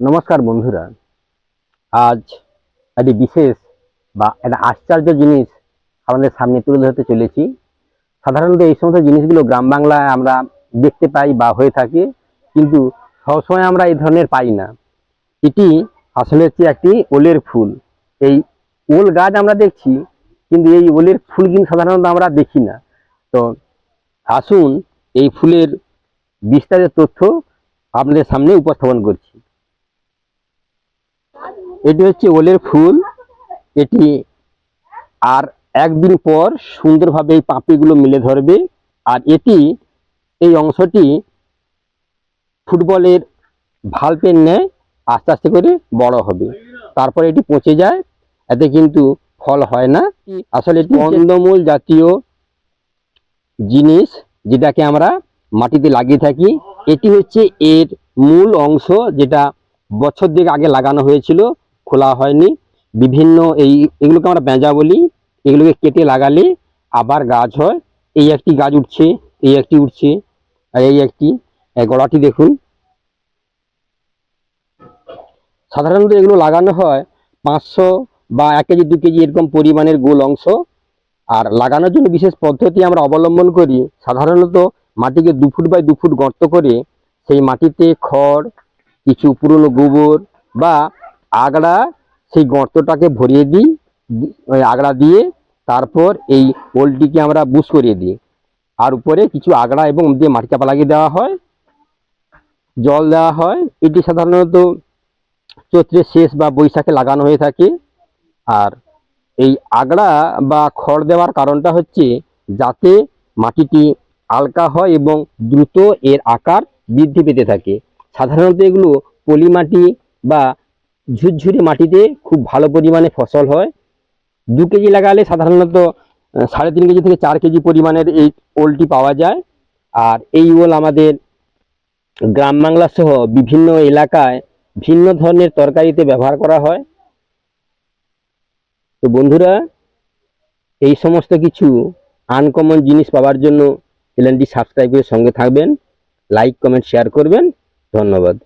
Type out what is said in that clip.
নমস্কার বন্ধুরা। আজ একটি বিশেষ বা একটা আশ্চর্য জিনিস আমাদের সামনে তুলে ধরতে চলেছি। সাধারণত এই সমস্ত জিনিসগুলো গ্রাম বাংলায় আমরা দেখতে পাই বা হয়ে থাকে, কিন্তু সবসময় আমরা এই ধরনের পাই না। এটি আসলে হচ্ছে একটি ওলের ফুল। এই ওল গাছ আমরা দেখছি, কিন্তু এই ওলের ফুল কিন্তু সাধারণত আমরা দেখি না। তো আসুন এই ফুলের বিস্তারিত তথ্য আপনাদের সামনে উপস্থাপন করছি। এটি হচ্ছে ওলের ফুল। এটি আর একদিন পর সুন্দরভাবে এই পাপড়িগুলো মিলে ধরবে। আর এটি, এই অংশটি ফুটবলের ভাল্পের ন্যায় আস্তে আস্তে করে বড় হবে। তারপরে এটি পচে যায়, এতে কিন্তু ফল হয় না। আসলে এটি কন্দমূল জাতীয় জিনিস যেটাকে আমরা মাটিতে লাগিয়ে থাকি। এটি হচ্ছে এর মূল অংশ যেটা বছর দিক আগে লাগানো হয়েছিল, খোলা হয়নি। বিভিন্ন এই, এগুলোকে আমরা বেঁজা বলি, এগুলোকে কেটে লাগালে আবার গাছ হয়। এই একটি গাছ উঠছে, এই একটি উঠছে, আর এই একটি গড়াটি দেখুন। সাধারণত এগুলো লাগানো হয় পাঁচশো বা এক কেজি, দু কেজি এরকম পরিমাণের গোল অংশ। আর লাগানোর জন্য বিশেষ পদ্ধতি আমরা অবলম্বন করি। সাধারণত মাটিকে দু ফুট বাই দু ফুট গর্ত করে সেই মাটিতে খড় কিছু পুরনো গোবর বা আগড়া, সেই গর্তটাকে ভরিয়ে দিই আগড়া দিয়ে তারপর এই পোলটিকে আমরা বুশ করিয়ে দিই। আর উপরে কিছু আগড়া এবং দিয়ে মাটি চাপা লাগিয়ে দেওয়া হয়। জল দেওয়া হয়। এটি সাধারণত চৈত্রের শেষ বা বৈশাখে লাগানো হয়ে থাকে। আর এই আগড়া বা খড় দেওয়ার কারণটা হচ্ছে যাতে মাটিটি হালকা হয় এবং দ্রুত এর আকার বৃদ্ধি পেতে থাকে। সাধারণত এগুলো পলি মাটি বা ঝুরঝুরে মাটিতে খুব ভালো পরিমাণে ফসল হয়। দু কেজি লাগালে সাধারণত সাড়ে তিন কেজি থেকে চার কেজি পরিমাণের এই ওলটি পাওয়া যায়। আর এই ওল আমাদের গ্রাম বাংলা সহ বিভিন্ন এলাকায় ভিন্ন ধরনের তরকারিতে ব্যবহার করা হয়। তো বন্ধুরা, এই সমস্ত কিছু আনকমন জিনিস পাওয়ার জন্য চ্যানেলটি সাবস্ক্রাইব করে সঙ্গে থাকবেন। লাইক কমেন্ট শেয়ার করবেন। ধন্যবাদ।